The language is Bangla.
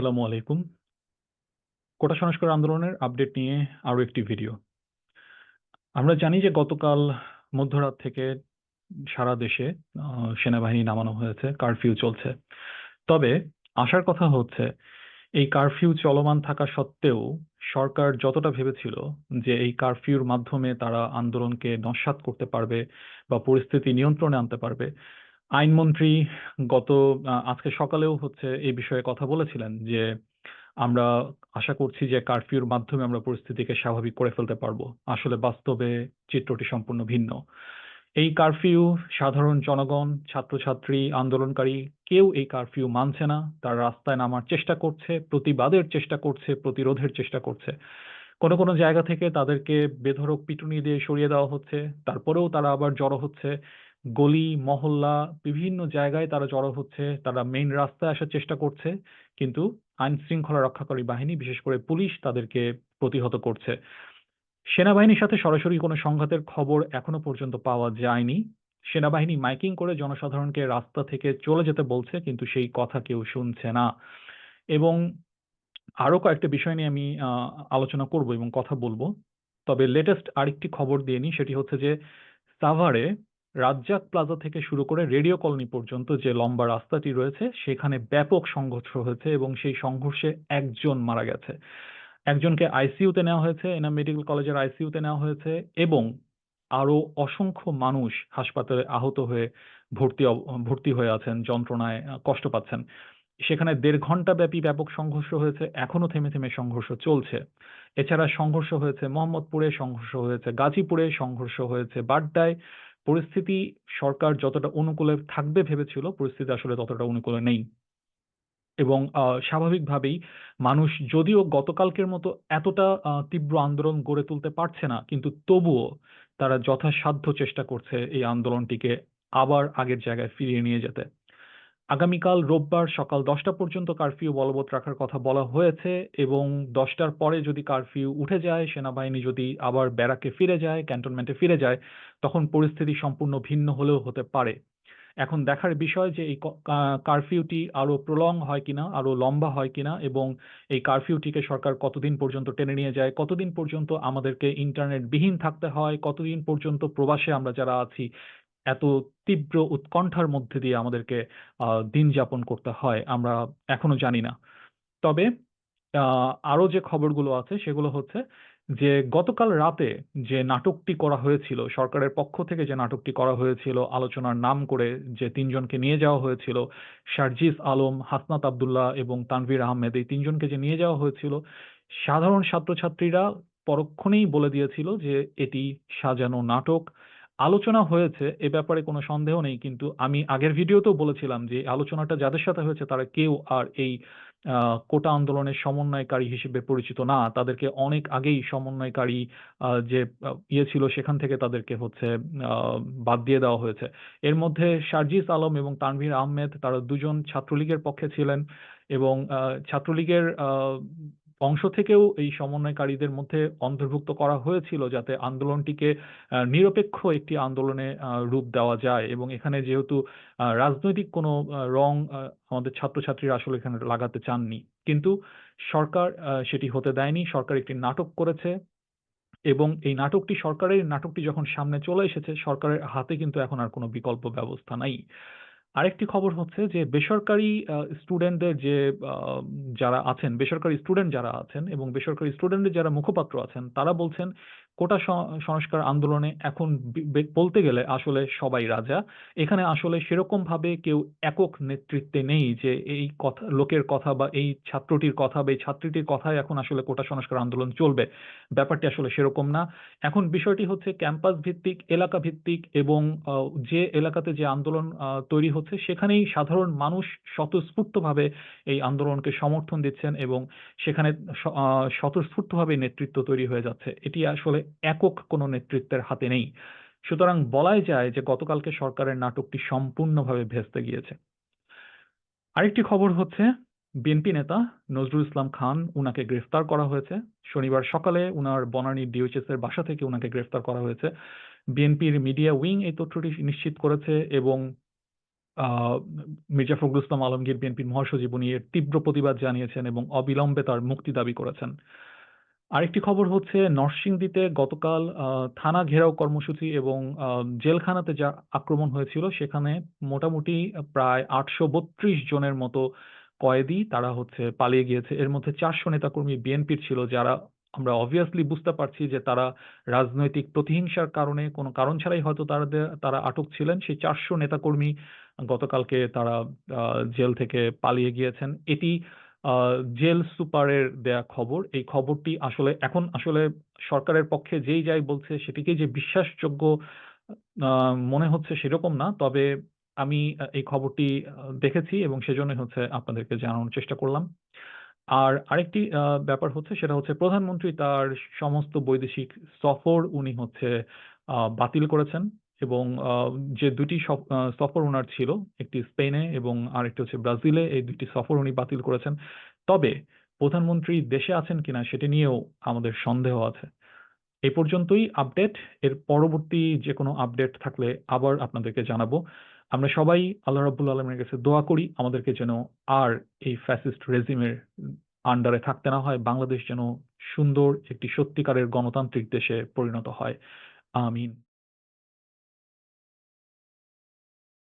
আসসালামু আলাইকুম। কোটা সংস্কার আন্দোলনের আপডেট নিয়ে আরও একটি ভিডিও। আমরা জানি যে গতকাল মধ্যরাত থেকে সারা দেশে সেনাবাহিনী নামানো হয়েছে, কারফিউ চলছে। তবে আশার কথা হচ্ছে এই কারফিউ চলমান থাকা সত্ত্বেও সরকার যতটা ভেবেছিল যে এই কারফিউর মাধ্যমে তারা আন্দোলনকে নস্যাৎ করতে পারবে বা পরিস্থিতি নিয়ন্ত্রণে আনতে পারবে। আইনমন্ত্রী গত আজকে সকালেও হচ্ছে এই বিষয়ে কথা বলেছিলেন যে আমরা আশা করছি যে কারফিউর মাধ্যমে আমরা পরিস্থিতিকে স্বাভাবিক করে ফেলতে পারব। আসলে বাস্তবে চিত্রটি সম্পূর্ণ ভিন্ন। এই কারফিউ সাধারণ জনগণ, ছাত্রছাত্রী, আন্দোলনকারী কেউ এই কারফিউ মানছে না। তার রাস্তায় নামার চেষ্টা করছে, প্রতিবাদের চেষ্টা করছে, প্রতিরোধের চেষ্টা করছে। কোনো, কোনো জায়গা থেকে তাদেরকে বেধড়ক পিটুনি দিয়ে সরিয়ে দেওয়া হচ্ছে। তারপরেও তারা আবার জড়ো হচ্ছে। গলি, মহল্লা বিভিন্ন জায়গায় তারা জড়ো হচ্ছে। তারা মেইন রাস্তায় আসার চেষ্টা করছে। কিন্তু আইনশৃঙ্খলা রক্ষাকারী বাহিনী বিশেষ করে পুলিশ তাদেরকে প্রতিহত করছে। সেনাবাহিনীর সাথে সরাসরি কোনো সংঘাতের খবর এখনও পর্যন্ত পাওয়া যায়নি। সেনাবাহিনী মাইকিং করে জনসাধারণকে রাস্তা থেকে চলে যেতে বলছে কিন্তু সেই কথা কেউ শুনছে না। এবং আরও কয়েকটা বিষয় নিয়ে আমি আলোচনা করব এবং কথা বলব তবে লেটেস্ট আরেকটি খবর দিয়ে নিই সেটি হচ্ছে যে সাভারে রাজ্জাক প্লাজা থেকে শুরু করে রেডিও কলোনি পর্যন্ত যে লম্বা রাস্তাটি রয়েছে সেখানে ব্যাপক সংঘর্ষ হয়েছে এবং সেই সংঘর্ষে একজন মারা গেছে। একজনকে আইসিইউতে নেওয়া হয়েছে, এনাম মেডিকেল কলেজের আইসিইউতে নেওয়া হয়েছে এবং আরও অসংখ্য মানুষ হাসপাতালে আহত হয়ে ভর্তি ভর্তি হয়ে আছেন, যন্ত্রণায় কষ্ট পাচ্ছেন। সেখানে দেড় ঘণ্টা ব্যাপী ব্যাপক সংঘর্ষ হয়েছে। এখনও থেমে, থেমে সংঘর্ষ চলছে। এছাড়া সংঘর্ষ হয়েছে মোহাম্মদপুরে, সংঘর্ষ হয়েছে গাজীপুরে, সংঘর্ষ হয়েছে বাড্ডায়। পরিস্থিতি সরকার যতটা অনুকূলে থাকবে ভেবেছিল, পরিস্থিতি আসলে ততটা অনুকূলে নেই। এবং স্বাভাবিকভাবেই মানুষ যদিও গতকালকের মতো এতটা তীব্র আন্দোলন গড়ে তুলতে পারছে না, কিন্তু তবুও তারা যথাসাধ্য চেষ্টা করছে এই আন্দোলনটিকে আবার আগের জায়গায় ফিরিয়ে নিয়ে যেতে। আগামীকাল রোববার সকাল দশটা পর্যন্ত কারফিউ বলবৎ রাখার কথা বলা হয়েছে এবং দশটার পরে যদি কারফিউ উঠে যায়, সেনাবাহিনী যদি আবার ব্যারাকে ফিরে যায়, ক্যান্টনমেন্টে ফিরে যায়, তখন পরিস্থিতি সম্পূর্ণ ভিন্ন হলেও হতে পারে। এখন দেখার বিষয় যে এই কারফিউটি আরও প্রলং হয় কিনা, আরও লম্বা হয় কিনা এবং এই কারফিউটিকে সরকার কতদিন পর্যন্ত টেনে নিয়ে যায়, কতদিন পর্যন্ত আমাদেরকে ইন্টারনেট বিহীন থাকতে হয়, কতদিন পর্যন্ত প্রবাসে আমরা যারা আছি এত তীব্র উৎকণ্ঠার মধ্যে দিয়ে আমাদেরকে দিন যাপন করতে হয়, আমরা এখনও জানি না। তবে আ আরও যে খবরগুলো আছে সেগুলো হচ্ছে যে গতকাল রাতে যে নাটকটি করা হয়েছিল, সরকারের পক্ষ থেকে যে নাটকটি করা হয়েছিল আলোচনার নাম করে যে তিনজনকে নিয়ে যাওয়া হয়েছিল, শারজিস আলম, হাসনাত আবদুল্লাহ এবং তানভীর আহমেদ এই তিনজনকে যে নিয়ে যাওয়া হয়েছিল, সাধারণ ছাত্রছাত্রীরা পরক্ষণেই বলে দিয়েছিল যে এটি সাজানো নাটক। আলোচনা হয়েছে, এ ব্যাপারে কোনো সন্দেহ নেই। কিন্তু আমি আগের ভিডিওতেও বলেছিলাম যে আলোচনাটা যাদের সাথে হয়েছে তারা কেউ আর এই কোটা আন্দোলনের সমন্বয়কারী হিসেবে পরিচিত না। তাদেরকে অনেক আগেই সমন্বয়কারী যে ইয়ে ছিল সেখান থেকে তাদেরকে হচ্ছে বাদ দিয়ে দেওয়া হয়েছে। এর মধ্যে শারজিস আলম এবং তানভীর আহমেদ, তারা দুজন ছাত্রলীগের পক্ষে ছিলেন এবং ছাত্রলীগের অংশ থেকেও এই সমন্বয়কারীদের মধ্যে অন্তর্ভুক্ত করা হয়েছিল যাতে আন্দোলনটিকে নিরপেক্ষ একটি আন্দোলনে রূপ দেওয়া যায় এবং এখানে যেহেতু রাজনৈতিক কোনো রং আমাদের ছাত্রছাত্রীরা আসলে এখানে লাগাতে চাননি। কিন্তু সরকার সেটি হতে দেয়নি। সরকার একটি নাটক করেছে এবং এই নাটকটি সরকারের নাটকটি যখন সামনে চলে এসেছে, সরকারের হাতে কিন্তু এখন আর কোনো বিকল্প ব্যবস্থা নাই। আরেকটি খবর হচ্ছে যে বেসরকারি স্টুডেন্টদের যে যারা আছেন, বেসরকারি স্টুডেন্ট যারা আছেন এবং বেসরকারি স্টুডেন্টের যারা মুখপাত্র আছেন, তারা বলছেন কোটা সংস্কার আন্দোলনে এখন বলতে গেলে আসলে সবাই রাজা। এখানে আসলে সেরকমভাবে কেউ একক নেতৃত্বে নেই যে এই কথা লোকের কথা বা এই ছাত্রটির কথা বা এই ছাত্রীটির কথায় এখন আসলে কোটা সংস্কার আন্দোলন চলবে। ব্যাপারটি আসলে সেরকম না। এখন বিষয়টি হচ্ছে ক্যাম্পাস ভিত্তিক, এলাকা ভিত্তিক এবং যে এলাকাতে যে আন্দোলন তৈরি হচ্ছে সেখানেই সাধারণ মানুষ স্বতঃস্ফূর্তভাবে এই আন্দোলনকে সমর্থন দিচ্ছেন এবং সেখানে স্বতঃস্ফূর্তভাবে নেতৃত্ব তৈরি হয়ে যাচ্ছে। এটি আসলে একক কোনো নেতৃত্বের হাতে নেই। সুতরাং বলাই যায় যে গতকালকে সরকারের নাটকটি সম্পূর্ণভাবে ভেস্তে গিয়েছে। আরেকটি খবর হচ্ছে, বিএনপি নেতা নজরুল ইসলাম খান উনাকে গ্রেফতার করা হয়েছে। শনিবার সকালে উনার বনানীর ডিওএইচএস এর বাসা থেকে উনাকে গ্রেফতার করা হয়েছে। বিএনপির মিডিয়া উইং এই তথ্যটি নিশ্চিত করেছে এবং মির্জা ফখরুল ইসলাম আলমগীর বিএনপির মহাসচিব উনি এর তীব্র প্রতিবাদ জানিয়েছেন এবং অবিলম্বে তার মুক্তি দাবি করেছেন। আরেকটি খবর হচ্ছে, নরসিংদীতে গতকাল থানা ঘেরাও কর্মসূচি এবং জেলখানাতে যা আক্রমণ হয়েছিল, সেখানে মোটামুটি প্রায় ৮৩২ জনের মতো কয়েদি, তারা হচ্ছে পালিয়ে গিয়েছে। এর মধ্যে ৪০০ নেতাকর্মী বিএনপির ছিল, যারা আমরা অবভিয়াসলি বুঝতে পারছি যে তারা রাজনৈতিক প্রতিহিংসার কারণে, কোনো কারণ ছাড়াই হয়তো তারাদের তারা আটক ছিলেন। সেই ৪০০ নেতাকর্মী গতকালকে তারা জেল থেকে পালিয়ে গিয়েছেন। এটি জেল সুপারের দেয়া খবর। এই খবরটি আসলে এখন আসলে সরকারের পক্ষে যেই যাই বলছে সেটিকেই যে বিশ্বাসযোগ্য মনে হচ্ছে সেরকম না। তবে আমি এই খবরটি দেখেছি এবং সেজন্যই হচ্ছে আপনাদেরকে জানানোর চেষ্টা করলাম। আর আরেকটি ব্যাপার হচ্ছে সেটা হচ্ছে প্রধানমন্ত্রী তার সমস্ত বৈদেশিক সফর উনি হচ্ছে বাতিল করেছেন এবং যে ২ টি সফ আ সফর উনার ছিল, একটি স্পেনে এবং আরেকটি হচ্ছে ব্রাজিলে। এই দুটি সফর উনি বাতিল করেছেন। তবে প্রধানমন্ত্রী দেশে আছেন কিনা সেটি নিয়েও আমাদের সন্দেহ আছে। এই পর্যন্তই আপডেট। এর পরবর্তী যেকোনো আপডেট থাকলে আবার আপনাদেরকে জানাব। আমরা সবাই আল্লাহ রাব্বুল আলমের কাছে দোয়া করি আমাদেরকে যেন আর এই ফ্যাসিস্ট রেজিমের আন্ডারে থাকতে না হয়। বাংলাদেশ যেন সুন্দর একটি সত্যিকারের গণতান্ত্রিক দেশে পরিণত হয়। আমিন।